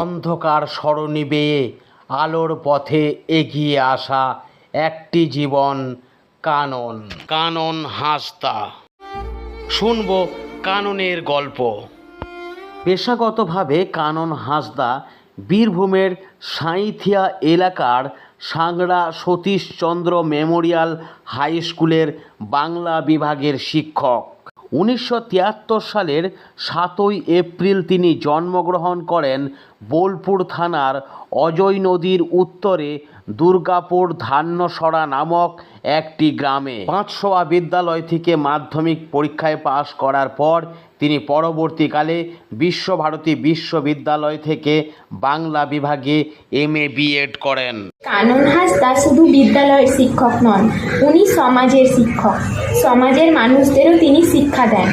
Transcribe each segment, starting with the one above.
অন্ধকার সরণি বেয়ে আলোর পথে এগিয়ে আসা একটি জীবন কানন। কানন হাসতা। শুনব কাননের গল্প। পেশাগতভাবে কানন হাসদা বীরভূমের সাঁইথিয়া এলাকার সাংড়া সতীশচন্দ্র মেমোরিয়াল হাই স্কুলের বাংলা বিভাগের শিক্ষক। উনিশশো তিয়াত্তর সালের সাতই এপ্রিল তিনি জন্মগ্রহণ করেন বোলপুর থানার অজয় নদীর উত্তরে দুর্গাপুর ধান্যসরা নামক একটি গ্রামে পাঁচশোয়া বিদ্যালয় থেকে মাধ্যমিক পরীক্ষায় পাশ করার পর তিনি পরবর্তীকালে বিশ্বভারতী বিশ্ববিদ্যালয় থেকে বাংলা বিভাগে এম এ বিএড করেন। কানন হাসদা শুধু বিদ্যালয়ের শিক্ষক নন উনি সমাজের শিক্ষক। সমাজের মানুষদেরও তিনি শিক্ষা দেন।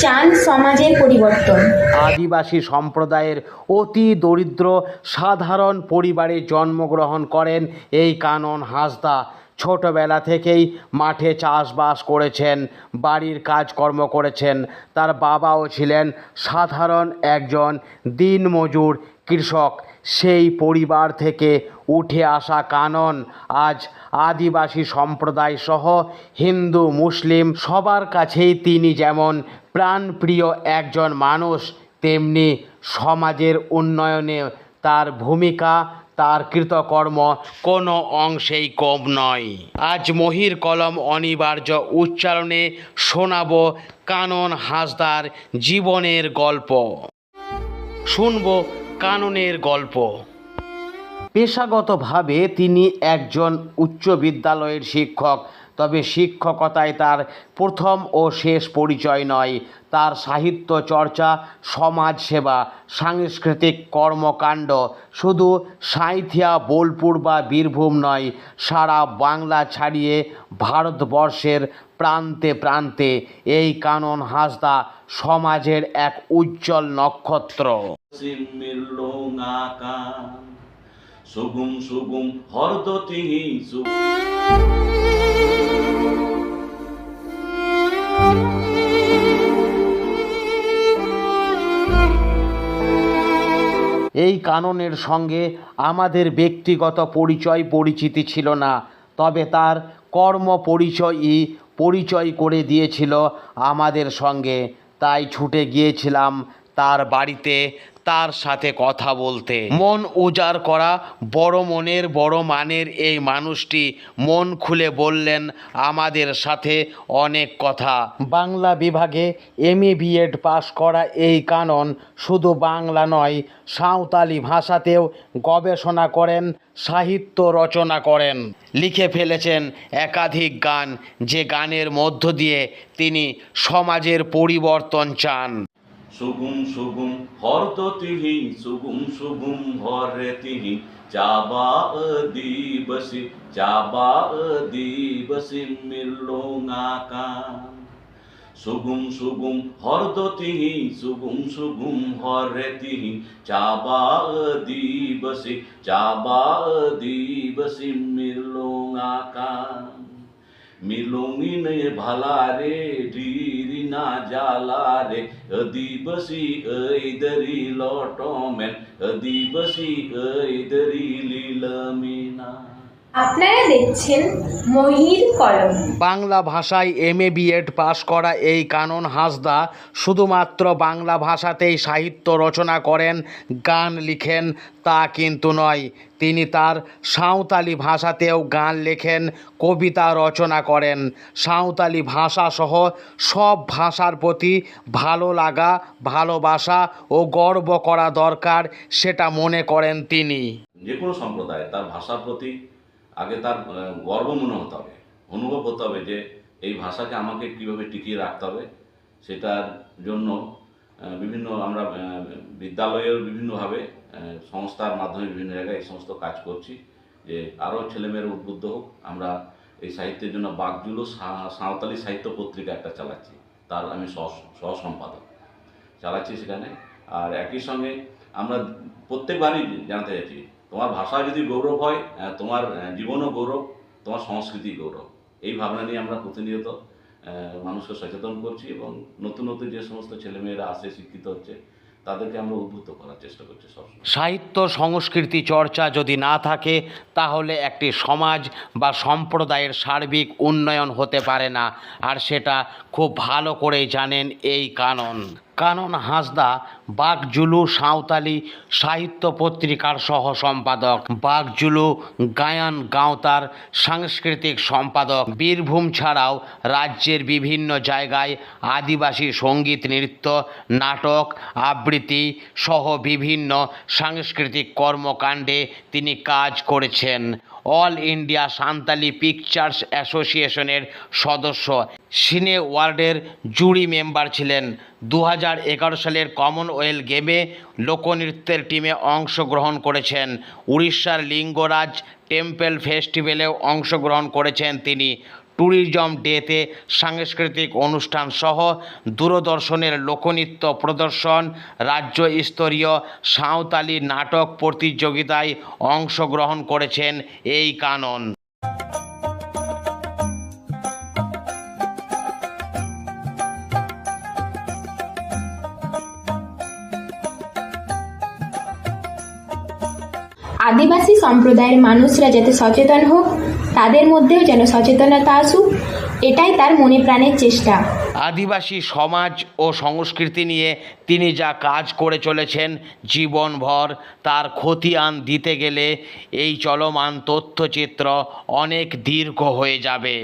চান সমাজের পরিবর্তন। আদিবাসী সম্প্রদায়ের অতি দরিদ্র সাধারণ পরিবারে জন্মগ্রহণ করেন এই কানন হাসদা। ছোটবেলা থেকেই মাঠে চাষবাস করেছেন, বাড়ির কাজকর্ম করেছেন। তার বাবাও ছিলেন সাধারণ একজন দিনমজুর কৃষক। সেই পরিবার থেকে উঠে আসা কানন আজ আদিবাসী সম্প্রদায় সহ হিন্দু, মুসলিম সবার কাছেই তিনি যেমন প্রাণপ্রিয় একজন মানুষ, তেমনি সমাজের উন্নয়নে তার ভূমিকা তার কৃতকর্ম কোনো অংশেই কম নয়। আজ মহির কলম অনিবার্য উচ্চারণে শোনাব কানন হাসদার জীবনের গল্প। শুনব কাননের গল্প। পেশাগতভাবে তিনি একজন উচ্চ বিদ্যালয়ের শিক্ষক। তবে শিক্ষকতায় তার প্রথম ও শেষ পরিচয় নয়। তার সাহিত্য চর্চা, সমাজসেবা, সাংস্কৃতিক কর্মকাণ্ড শুধু সাঁইথিয়া, বোলপুর বা বীরভূম নয়, সারা বাংলা ছাড়িয়ে ভারতবর্ষের প্রান্তে প্রান্তে এই কানন হাসদা সমাজের এক উজ্জ্বল নক্ষত্র। Sugum hordotingi su এই কাননের সঙ্গে আমাদের ব্যক্তিগত পরিচয় পরিচিতি ছিল না, তবে তার কর্ম পরিচয়ই পরিচয় করে দিয়েছিল আমাদের সঙ্গে। তাই ছুটে গিয়েছিলাম তার বাড়িতে। তার সাথে কথা বলতে। মন উজাড় করা বড় মনের বড় মানের এই মানুষটি মন খুলে বললেন আমাদের সাথে অনেক কথা। বাংলা বিভাগে এম এ বিএড পাশ করা এই কানন শুধু বাংলা নয় সাঁওতালি ভাষাতেও গবেষণা করেন সাহিত্য রচনা করেন। লিখে ফেলেছেন একাধিক গান যে গানের মধ্য দিয়ে তিনি সমাজের পরিবর্তন চান। শুভুম শুভুম হরদতিহি শুভুম শুভুম হরতিহি চাবা দিবসি চাবা দিবসি মিলো নাকা সুগুম সুগুম হরদতিহি সুগুম সুগুম হরেতিহি চাবা দিবসি চাবা দিবসি মিলো আকা মিলোঙিন ভালা রে ঢি ना जाला रे। अदीबसी ऐदरी लौटो में। अदीबसी ऐदरी लीलमीना আপনারা দেখছেন মহির কলম। বাংলা ভাষায় এম এ বিএড পাশ করা এই কানন হাসদা শুধুমাত্র বাংলা ভাষাতেই সাহিত্য রচনা করেন গান লিখেন তা কিন্তু নয়। তিনি তার সাঁওতালি ভাষাতেও গান লেখেন কবিতা রচনা করেন। সাঁওতালি ভাষাসহ সব ভাষার প্রতি ভালো লাগা ভালোবাসা ও গর্ব করা দরকার সেটা মনে করেন তিনি। যে কোনো সম্প্রদায় তার ভাষার প্রতি আগে তার গর্ব মনে হতে হবে, অনুভব হতে হবে যে এই ভাষাকে আমাকে কীভাবে টিকিয়ে রাখতে হবে সেটার জন্য বিভিন্ন আমরা বিদ্যালয়ের বিভিন্নভাবে সংস্থার মাধ্যমে বিভিন্ন জায়গায় এই সমস্ত কাজ করছি যে আরও ছেলেমেয়েরা উদ্বুদ্ধ হোক। আমরা এই সাহিত্যের জন্য বাগজুলো সা- সাঁওতালি সাহিত্য পত্রিকা একটা চালাচ্ছি, তার আমি সহ সম্পাদক চালাচ্ছি সেখানে। আর একই সঙ্গে আমরা প্রত্যেকবারই জানতে চাইছি তোমার ভাষা যদি গৌরব হয় তোমার জীবনও গৌরব, তোমার সংস্কৃতি গৌরব। এই ভাবনা নিয়ে আমরা প্রতিনিয়ত মানুষকে সচেতন করছি এবং নতুন নতুন যে সমস্ত ছেলেমেয়েরা আসে শিক্ষিত হচ্ছে, তাদেরকে আমরা উদ্বুদ্ধ করার চেষ্টা করছি সবসময়। সাহিত্য, সংস্কৃতি চর্চা যদি না থাকে, তাহলে একটি সমাজ বা সম্প্রদায়ের সার্বিক উন্নয়ন হতে পারে না। আর সেটা খুব ভালো করেই জানেন এই কানন। কানন হাসদা, বাঘজুলু সাঁওতালি সাহিত্য পত্রিকার সহ সম্পাদক। বাঘজুলু গায়ান গাঁওতার সাংস্কৃতিক সম্পাদক। বীরভূম ছাড়াও রাজ্যের বিভিন্ন জায়গায় আদিবাসী সংগীত, নৃত্য, নাটক, আবৃত্তি সহ বিভিন্ন সাংস্কৃতিক কর্মকাণ্ডে তিনি কাজ করেছেন। অল ইন্ডিয়া সান্তালি পিকচার্স অ্যাসোসিয়েশনের সদস্য। সিনে ওয়ার্ডের জুড়ি মেম্বার ছিলেন। দু সালের কমনওয়েলথ গেমে লোকনৃত্যের টিমে অংশগ্রহণ করেছেন। উড়িষ্যার লিঙ্গরাজ টেম্পেল ফেস্টিভ্যালেও অংশগ্রহণ করেছেন তিনি। ট্যুরিজম ডেতে সাংস্কৃতিক অনুষ্ঠান সহ দূরদর্শনের লোকনৃত্য প্রদর্শন রাজ্য স্তরীয় সাঁওতালি নাটক প্রতিযোগিতায় অংশগ্রহণ করেছেন এই কানন। আদিবাসী সম্প্রদায়ের মানুষরা যাতে সচেতন হোক তাদের মধ্যেও যেন সচেতনতা আসুক, এটাই তার মনে প্রাণের চেষ্টা। আদিবাসী সমাজ ও সংস্কৃতি নিয়ে তিনি যা কাজ করে চলেছেন জীবনভর, তার খতিয়ান দিতে গেলে এই চলমান তথ্যচিত্র অনেক দীর্ঘ হয়ে যাবে।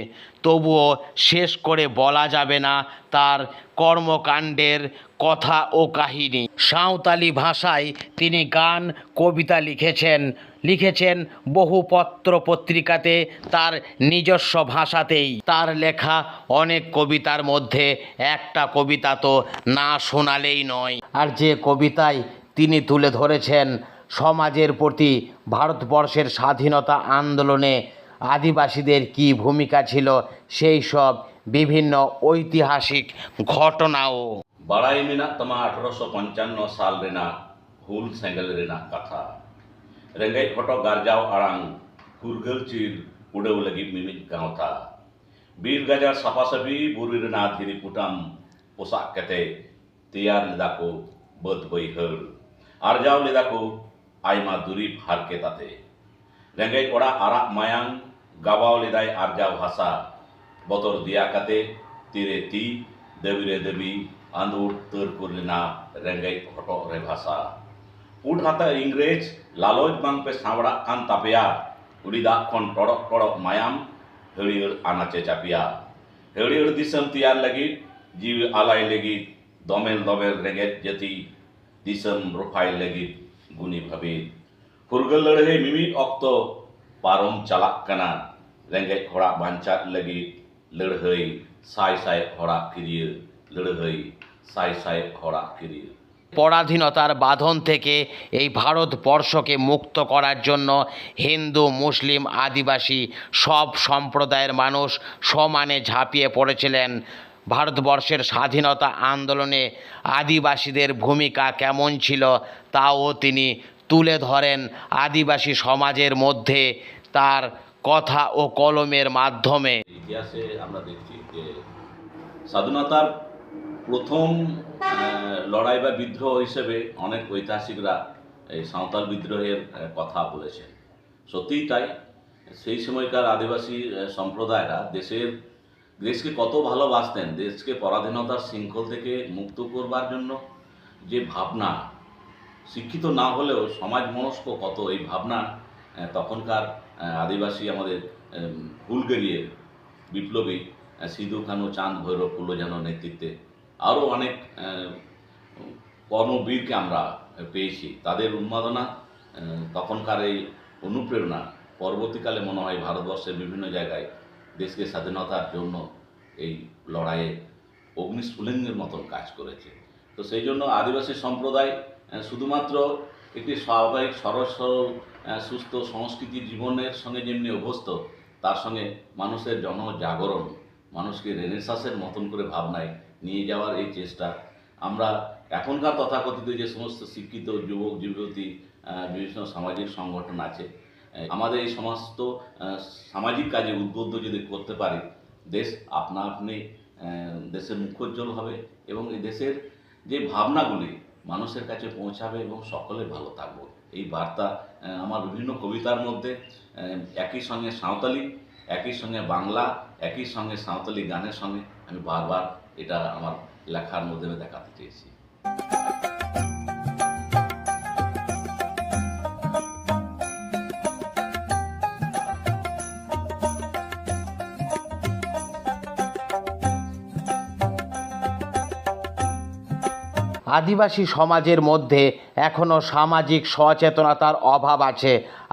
তবুও শেষ করে বলা যাবে না তার কর্মকাণ্ডের কথা ও কাহিনী। সাঁওতালি ভাষায় তিনি গান, কবিতা লিখেছেন। লিখেছেন বহু পত্র পত্রিকাতে তার নিজস্ব ভাষাতেই। তার লেখা অনেক কবিতার মধ্যে একটা কবিতা তো না শোনালেই নয়। আর যে কবিতায় তিনি তুলে ধরেছেন সমাজের প্রতি ভারতবর্ষের স্বাধীনতা আন্দোলনে আদিবাসীদের কি ভূমিকা ছিল, সেই সব বিভিন্ন ঐতিহাসিক ঘটনাও। বাড়াই মিনা ना तमा পঞ্চান্ন সাল রেনা साल रेना রেনা কথা। रेगेज फटो गारजाव आड़ फुरगल चील उड़व लगी मिमिद गांवता। बीर गजार साफासाफी बुरीना धीरी पुटाम पोसा कते, तैयार लेदा को बद बैहर आर्जाव लेदा को आयमा दुरीब हारके ताते। रेगेज ओड़ा आरा मायांग गावाव लेदाय आर्जाव हासा। बतर दिया कते, तीरे ती देवी रे देवी आंदूर तर कुरलेना फटो रे भाषा ভাষা পুট হাতা ইংরেজ লালচ বাংপে সাঁবড়াক কান তাপেয়া উড়িদাগ খন টড়ক টড়ক মায়াম হরিয়র আনাচে চাপিয়া। হরিয়র দিশম তিয়ার লাগি জীব আলাই লাগি, দমেল দমেল রেঙ্গেজ জাতি দিশম রোফাই লাগি গুণী ভাবে। ফুরগল লড়াই মিমিট অক্ত পারম চালাক কানা রেঙ্গেজ হড়াক বাঞ্চাক লাগি লড়াই সাই সাই হড়াক ফিরিয়ে লড়াই সাই সাই হড়াক ফিরিয়ে পরাধীনতার বাঁধন থেকে এই ভারতবর্ষকে মুক্ত করার জন্য হিন্দু, মুসলিম, আদিবাসী সব সম্প্রদায়ের মানুষ সমানে ঝাঁপিয়ে পড়েছিলেন। ভারতবর্ষের স্বাধীনতা আন্দোলনে আদিবাসীদের ভূমিকা কেমন ছিল তাও তিনি তুলে ধরেন। আদিবাসী সমাজের মধ্যে তার কথা ও কলমের মাধ্যমে। ইতিহাসে আমরা দেখছি যে স্বাধীনতার প্রথম লড়াই বা বিদ্রোহ হিসেবে অনেক ঐতিহাসিকরা এই সাঁওতাল বিদ্রোহের কথা বলেছেন। সত্যিই তাই। সেই সময়কার আদিবাসী সম্প্রদায়রা দেশের, দেশকে কত ভালোবাসতেন, দেশকে পরাধীনতার শৃঙ্খল থেকে মুক্ত করবার জন্য যে ভাবনা, শিক্ষিত না হলেও সমাজ মনস্ক কত এই ভাবনা তখনকার আদিবাসী আমাদের হুলগেরিয়ের বিপ্লবী সিধু, কানু, চাঁদ, ভৈরব ফুলজানোর নেতৃত্বে আরও অনেক কর্মবীরকে আমরা পেয়েছি। তাদের উন্মাদনা তখনকার এই অনুপ্রেরণা পরবর্তীকালে মনে হয় ভারতবর্ষের বিভিন্ন জায়গায় দেশকে স্বাধীনতার জন্য এই লড়াইয়ে অগ্নিস্ফুলিঙ্গের মতন কাজ করেছে। তো সেই জন্য আদিবাসী সম্প্রদায় শুধুমাত্র একটি স্বাভাবিক, সরল সরল সুস্থ সংস্কৃতি জীবনের সঙ্গে যেমনি অভ্যস্ত, তার সঙ্গে মানুষের জনজাগরণ, মানুষকে রেনেসাসের মতন করে ভাবনায় নিয়ে যাওয়ার এই চেষ্টা। আমরা এখনকার তথাকথিত যে সমস্ত শিক্ষিত যুবক, যুবতী বিভিন্ন সামাজিক সংগঠন আছে আমাদের এই সমস্ত সামাজিক কাজে উদ্বুদ্ধ যদি করতে পারি, দেশ আপনা আপনি দেশের মুখোজ্জ্বল হবে এবং এই দেশের যে ভাবনাগুলি মানুষের কাছে পৌঁছাবে এবং সকলে ভালো থাকব। এই বার্তা আমার বিভিন্ন কবিতার মধ্যে একই সঙ্গে সাঁওতালি, একই সঙ্গে বাংলা, একই সঙ্গে সাঁওতালি গানের সঙ্গে আমি বারবার এটা আমার লেখার মধ্যে আমি দেখাতে চেয়েছি আদিবাসী সমাজের মধ্যে এখনও সামাজিক সচেতনতার অভাব আছে।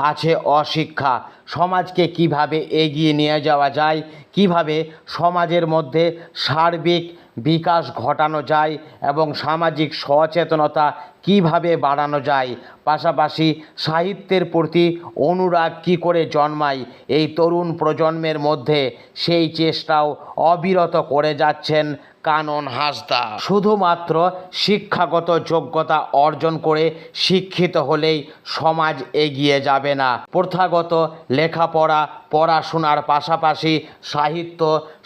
আছে অশিক্ষা। সমাজকে কীভাবে এগিয়ে নিয়ে যাওয়া যায়, কীভাবে সমাজের মধ্যে সার্বিক বিকাশ ঘটানো যায় এবং সামাজিক সচেতনতা কীভাবে বাড়ানো যায়? পাশাপাশি সাহিত্যের প্রতি অনুরাগ কী করে জন্মায়? এই তরুণ প্রজন্মের মধ্যে সেই চেষ্টাও অবিরত করে যাচ্ছেন কানন হাসদা। শুধুমাত্র শিক্ষাগত যোগ্যতা অর্জন করে শিক্ষিত হলেই সমাজ এগিয়ে যাবে না। প্রথাগত লেখাপড়া পড়াশোনার পাশাপাশি সাহিত্য,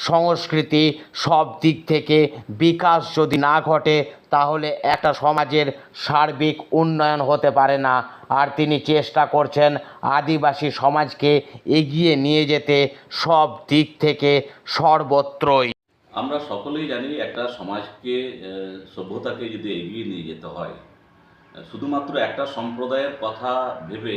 সংস্কৃতি সব দিক থেকে বিকাশ যদি না ঘটে, তাহলে একটা সমাজের সার্বিক উন্নয়ন হতে পারে না। আর তিনি চেষ্টা করছেন আদিবাসী সমাজকে এগিয়ে নিয়ে যেতে সব দিক থেকে সর্বত্রই। আমরা সকলেই জানি একটা সমাজকে সভ্যতাকে যদি এগিয়ে নিয়ে যেতে হয় শুধুমাত্র একটা সম্প্রদায়ের কথা ভেবে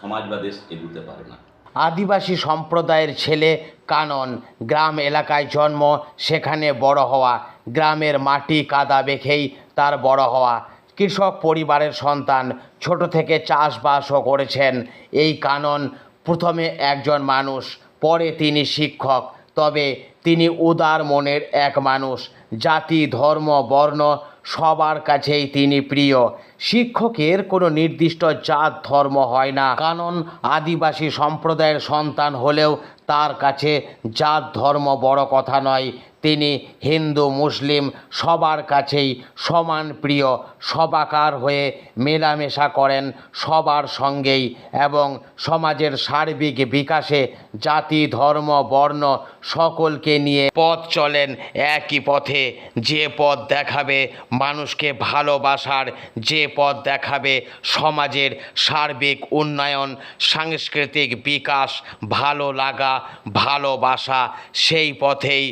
সমাজ বা দেশ এগুতে পারে না। আদিবাসী সম্প্রদায়ের ছেলে কানন গ্রাম এলাকায় জন্ম, সেখানে বড় হওয়া, গ্রামের মাটি কাদা বেখেই তার বড় হওয়া। কৃষক পরিবারের সন্তান, ছোট থেকে চাষবাসও করেছেন। এই কানন প্রথমে একজন মানুষ, পরে তিনি শিক্ষক, তবে তিনি উদার মনের এক মানুষ। জাতি, ধর্ম, বর্ণ সবার কাছেই তিনি প্রিয়। শিক্ষকের কোনো নির্দিষ্ট জাত, ধর্ম হয় না। কারণ আদিবাসী সম্প্রদায়ের সন্তান হলেও তার কাছে জাত, ধর্ম বড় কথা নয়। তিনি হিন্দু, মুসলিম সবার কাছেই সমান প্রিয়, সবাকার হয়ে মেলামেশা করেন সবার সঙ্গেই এবং সমাজের সার্বিক বিকাশে জাতি, ধর্ম, বর্ণ সকলকে নিয়ে পথ চলেন একই পথে। যে পথ দেখাবে মানুষকে ভালোবাসার, যে পথ দেখাবে সমাজের সার্বিক উন্নয়ন, সাংস্কৃতিক বিকাশ, ভালো লাগা, ভালোবাসা, সেই পথেই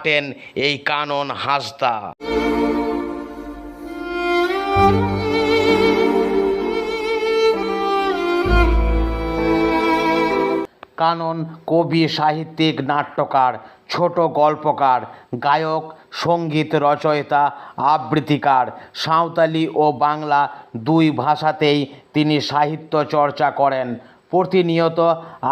হাঁটেন এই কানন হাসদা কানন, কবি, সাহিত্যিক, নাট্যকার, ছোট গল্পকার, গায়ক, সংগীত রচয়িতা, আবৃত্তিকার, সাঁওতালি ও বাংলা দুই ভাষাতেই তিনি সাহিত্য চর্চা করেন। প্রতিনিয়ত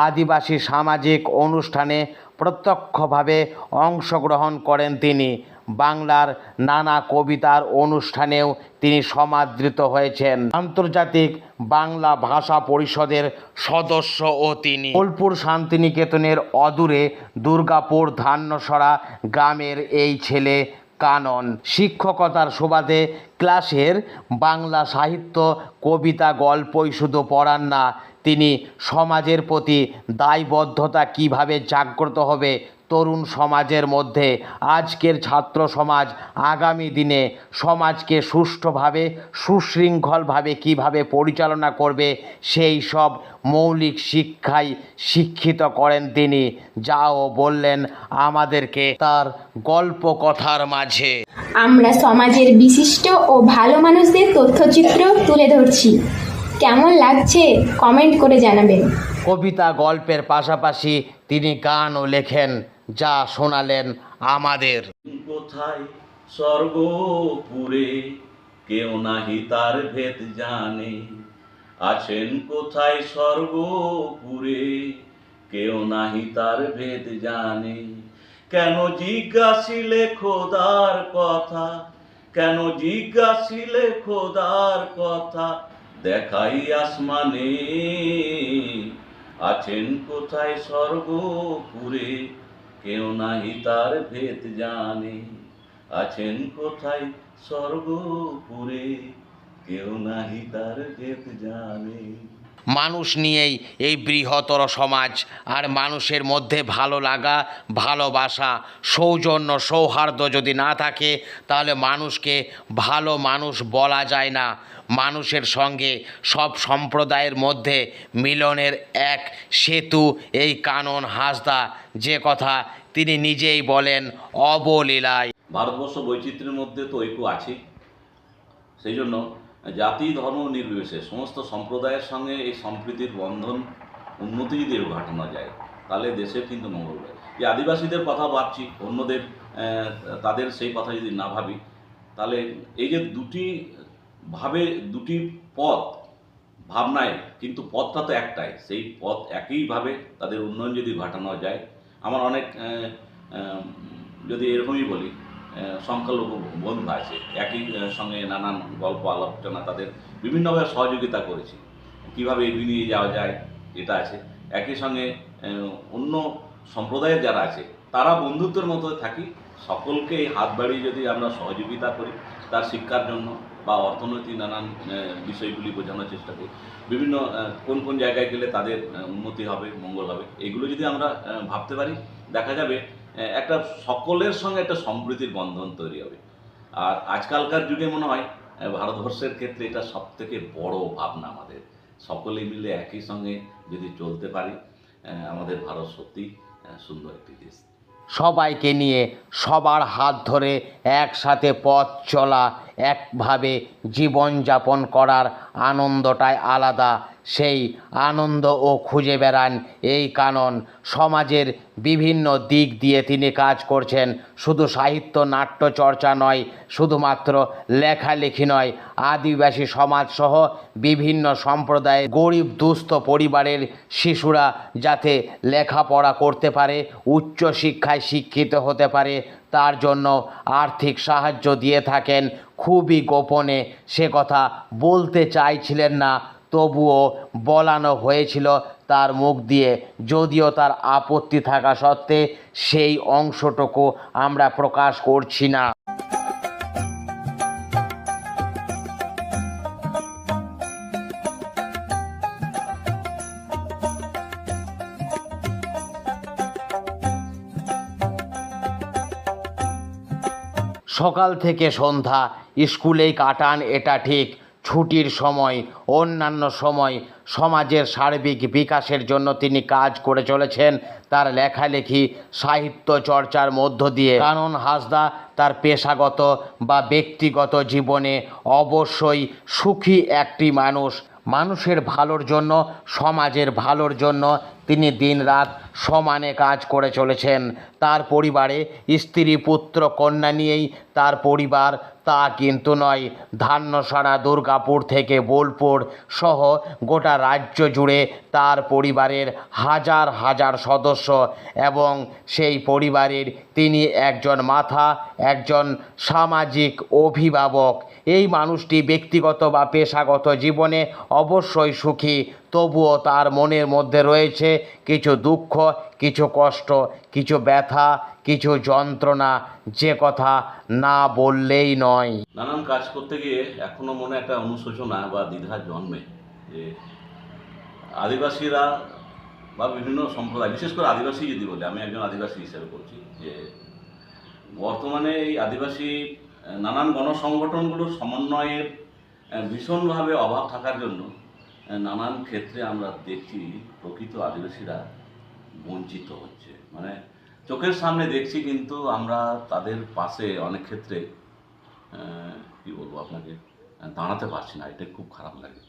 আদিবাসী সামাজিক অনুষ্ঠানে প্রত্যক্ষভাবে অংশগ্রহণ করেন তিনি। বাংলার নানা কবিতার অনুষ্ঠানেও তিনি সমাদৃত হয়েছেন। আন্তর্জাতিক বাংলা ভাষা পরিষদের সদস্য ও তিনি। বোলপুর শান্তিনিকেতনের অদূরে দুর্গাপুর ধান্যসরা গ্রামের এই ছেলে কানন। শিক্ষকতার সুবাদে ক্লাসের বাংলা সাহিত্য, কবিতা, গল্পই শুধু পড়ান না তিনি সমাজের প্রতি দায়বদ্ধতা কীভাবে জাগ্রত হবে? তরুণ সমাজের মধ্যে আজকের ছাত্র সমাজ আগামী দিনে সমাজকে সুষ্ঠুভাবে, সুশৃঙ্খলভাবে কীভাবে পরিচালনা করবে, সেই সব মৌলিক শিক্ষাই শিক্ষিত করেন তিনি। যাও বললেন আমাদেরকে তার গল্প কথার মাঝে। আমরা সমাজের বিশিষ্ট ও ভালো মানুষদের তথ্যচিত্র তুলে ধরছি। কেমন লাগছে কমেন্ট করে জানাবেন। কবিতা গল্পের পাশাপাশি তিনি গানও লেখেন যা শোনালেন আমাদের। কোথায় স্বর্গপুরে কেউ নাহি তার ভেদ জানে। আছেন কোথায় স্বর্গপুরে কেউ নাহি তার ভেদ জানে। কেন জিজ্ঞাসিলে খোদার কথা কেন জিজ্ঞাসিলে খোদার কথা দেখাই আসমানে। আছেন কোথায় স্বর্গপুরে কেউ নাহি তার ভেদ জানে। আছেন কোথায় স্বর্গপুরে কেউ নাহি তার ভেদ জানে। মানুষ নিয়েই এই বৃহত্তর সমাজ আর মানুষের মধ্যে ভালো লাগা, ভালোবাসা, সৌজন্য, সৌহার্দ্য যদি না থাকে, তাহলে মানুষকে ভালো মানুষ বলা যায় না। মানুষের সঙ্গে সব সম্প্রদায়ের মধ্যে মিলনের এক সেতু, এই কানন হাসদা, যে কথা তিনি নিজেই বলেন, অবলীলায়। ভারতবর্ষ বৈচিত্র্যের মধ্যে তো ঐক্য আছে সেই জন্য জাতি, ধর্ম নির্বিশেষে সমস্ত সম্প্রদায়ের সঙ্গে এই সম্প্রীতির বন্ধন উন্নতি যদি ঘটানো যায়, তাহলে দেশের কিন্তু মঙ্গল হয়। যে আদিবাসীদের কথা ভাবছি, অন্যদের তাদের সেই কথা যদি না ভাবি, তাহলে এই যে দুটি ভাবে, দুটি পথ ভাবনায়, কিন্তু পথটা তো একটাই, সেই পথ একইভাবে তাদের উন্নয়ন যদি ঘটানো যায়, আমার অনেক যদি এরকমই বলি সংখ্যালঘু বন্ধু আছে। একই সঙ্গে নানান গল্প আলোচনা তাদের বিভিন্নভাবে সহযোগিতা করেছি। কীভাবে এগিয়ে নিয়ে যাওয়া যায় এটা আছে। একই সঙ্গে অন্য সম্প্রদায়ের যারা আছে, তারা বন্ধুত্বের মতো থাকি। সকলকে এই হাত বাড়িয়ে যদি আমরা সহযোগিতা করি, তার শিক্ষার জন্য বা অর্থনৈতিক নানান বিষয়গুলি বোঝানোর চেষ্টা করি। বিভিন্ন কোন কোন জায়গায় গেলে তাদের উন্নতি হবে, মঙ্গল হবে, এগুলো যদি আমরা ভাবতে পারি, দেখা যাবে একটা সকলের সঙ্গে একটা সম্প্রীতির বন্ধন তৈরি হবে। আর আজকালকার যুগে মনে হয় ভারতবর্ষের ক্ষেত্রে এটা সব থেকে বড় ভাবনা আমাদের। সকলে মিলে একই সঙ্গে যদি চলতে পারি আমাদের ভারত সত্যি সুন্দর একটি দেশ। সবাইকে নিয়ে সবার হাত ধরে একসাথে পথ চলা, একভাবে জীবনযাপন করার আনন্দটাই আলাদা। সেই আনন্দ ও খুঁজে বেড়ান এই কানন। সমাজের বিভিন্ন দিক দিয়ে তিনি কাজ করছেন। শুধু সাহিত্য, নাট্য চর্চা নয়, শুধুমাত্র লেখালেখি নয়, আদিবাসী সমাজসহ বিভিন্ন সম্প্রদায়ের গরিব, দুস্থ পরিবারের শিশুরা যাতে লেখাপড়া করতে পারে, উচ্চ শিক্ষায় শিক্ষিত হতে পারে, তার জন্য আর্থিক সাহায্য দিয়ে থাকেন। খুবই গোপনে সে কথা বলতে চাইছিলেন না। তবুও বলানো হয়েছিল তার মুখ দিয়ে, যদিও তার আপত্তি থাকা সত্ত্বে সেই অংশটুকু আমরা প্রকাশ করছি না। সকাল থেকে সন্ধ্যা, স্কুলেই কাটান, এটা ঠিক। ছুটির সময়, অন্যান্য সময় সমাজের সার্বিক বিকাশের জন্য তিনি কাজ করে চলেছেন। তার লেখালেখি, সাহিত্য চর্চার মধ্য দিয়ে। কানন হাসদা তার পেশাগত বা ব্যক্তিগত জীবনে অবশ্যই সুখী একটি মানুষ। মানুষের ভালোর জন্য, সমাজের ভালোর জন্য তিনি দিনরাত সমানে কাজ করে চলেছেন। তার পরিবারে স্ত্রী, পুত্র, কন্যা নিয়েই তার পরিবার তা কিন্তু নয়। ধান্যসারা দুর্গাপুর থেকে বোলপুর সহ গোটা রাজ্য জুড়ে তার পরিবারের হাজার হাজার সদস্য এবং সেই পরিবারের তিনি একজন মাথা, একজন সামাজিক অভিভাবক এই মানুষটি ব্যক্তিগত বা পেশাগত জীবনে অবশ্যই সুখী, তবুও তার মনের মধ্যে রয়েছে কিছু দুঃখ, কিছু কষ্ট, কিছু ব্যথা, কিছু যন্ত্রণা, যে কথা না বললেই নয়। নানান কাজ করতে গিয়ে এখনও মনে একটা অনুশোচনা বা দ্বিধা জন্মে যে আদিবাসীরা বা বিভিন্ন সম্প্রদায়, বিশেষ করে আদিবাসী যদি বলি, আমি একজন আদিবাসী হিসেবে বলছি যে বর্তমানে এই আদিবাসী নানান গণসংগঠনগুলোর সমন্বয়ের ভীষণভাবে অভাব থাকার জন্য নানান ক্ষেত্রে আমরা দেখছি প্রকৃত আদিবাসীরা বঞ্চিত হচ্ছে। মানে চোখের সামনে দেখছি কিন্তু আমরা তাদের পাশে অনেক ক্ষেত্রে কি বলব আপনাকে, দাঁড়াতে পারছি না, এটা খুব খারাপ লাগে।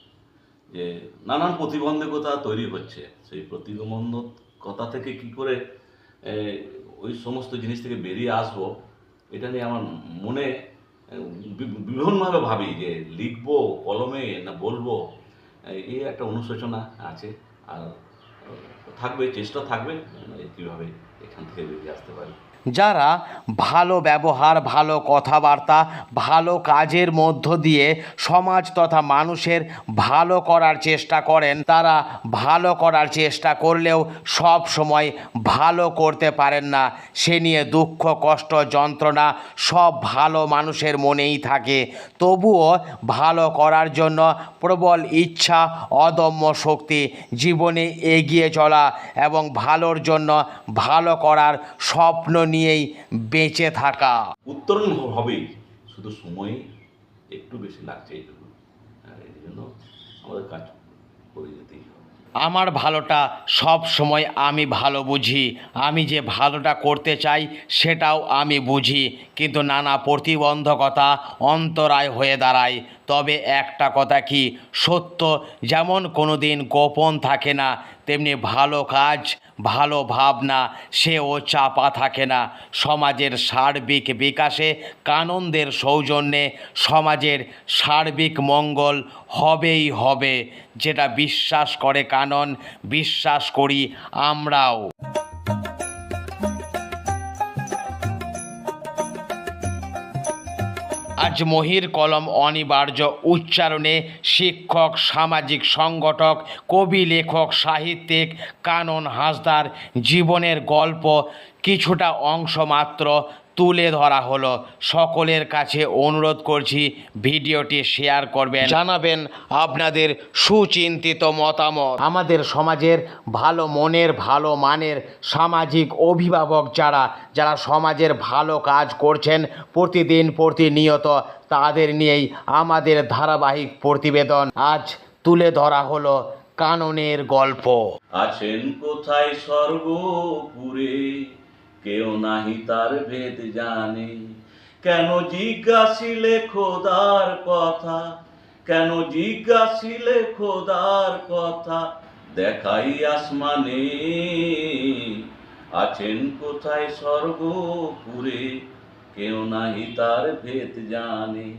যে নানান প্রতিবন্ধকতা তৈরি হচ্ছে, সেই প্রতিবন্ধকতা থেকে কি করে ওই সমস্ত জিনিস থেকে বেরিয়ে আসব এটা নিয়ে আমার মনে বিভিন্নভাবে ভাবি যে লিখব কলমে না বলব এই একটা অনুশোচনা আছে। আর থাকবে চেষ্টা থাকবে আহ, কীভাবে এখান থেকে বেরিয়ে আসতে পারি। যারা ভালো ব্যবহার, ভালো কথাবার্তা, ভালো কাজের মধ্য দিয়ে সমাজ তথা মানুষের ভালো করার চেষ্টা করেন, তারা ভালো করার চেষ্টা করলেও সব সময় ভালো করতে পারেন না। সে নিয়ে দুঃখ, কষ্ট, যন্ত্রণা সব ভালো মানুষের মনেই থাকে। তবুও ভালো করার জন্য প্রবল ইচ্ছা, অদম্য শক্তি জীবনে এগিয়ে চলা এবং ভালোর জন্য ভালো করার স্বপ্ন নিয়েই বেঁচে থাকা। উত্তরণ হ- হবেই শুধু সময় একটু বেশি লাগছে এইটুকু এই জন্য আমাদের কাজ করে যেতেই হবে। আমার ভালোটা সব সময় আমি ভালো বুঝি। আমি যে ভালোটা করতে চাই সেটাও আমি বুঝি। কিন্তু নানা প্রতিবন্ধকতা অন্তরায় হয়ে দাঁড়ায়। তবে একটা কথা কি, সত্য, যেমন কোনো দিন গোপন থাকে না, তেমনি ভালো কাজ, ভালো ভাবনা, সেও চাপা থাকে না। সমাজের সার্বিক বিকাশে কানন্দের সৌজন্যে সমাজের সার্বিক মঙ্গল হবেই হবে, যেটা বিশ্বাস করে কানন, বিশ্বাস করি আমরাও। আজ মহির কলম অনিবার্য উচ্চারণে শিক্ষক, সামাজিক সংগঠক, কবি, লেখক, সাহিত্যিক, কানন, হাসদার, জীবনের গল্প, কিছুটা অংশ মাত্র তুলে ধরা হলো। সকলের কাছে অনুরোধ করছি ভিডিওটি শেয়ার করবেন, জানাবেন আপনাদের সুচিন্তিত মতামত। আমাদের সমাজের ভালো মনের, ভালো মানের সামাজিক অভিভাবক যারা যারা সমাজের ভালো কাজ করছেন প্রতিদিন প্রতিনিয়ত, তাদের নিয়েই আমাদের ধারাবাহিক প্রতিবেদন আজ তুলে ধরা হলো কাননের গল্প। আছেন কোথায় সর্বপুরে কেউ নাহি তার ভেদ জানে। কেন জিজ্ঞাসিলে খোদার কথা? কেন জিজ্ঞাসিলে খোদার কথা? দেখাই আসমানে, আছেন কোথায় স্বর্গপুরে কেউ নাহি তার ভেদ জানে।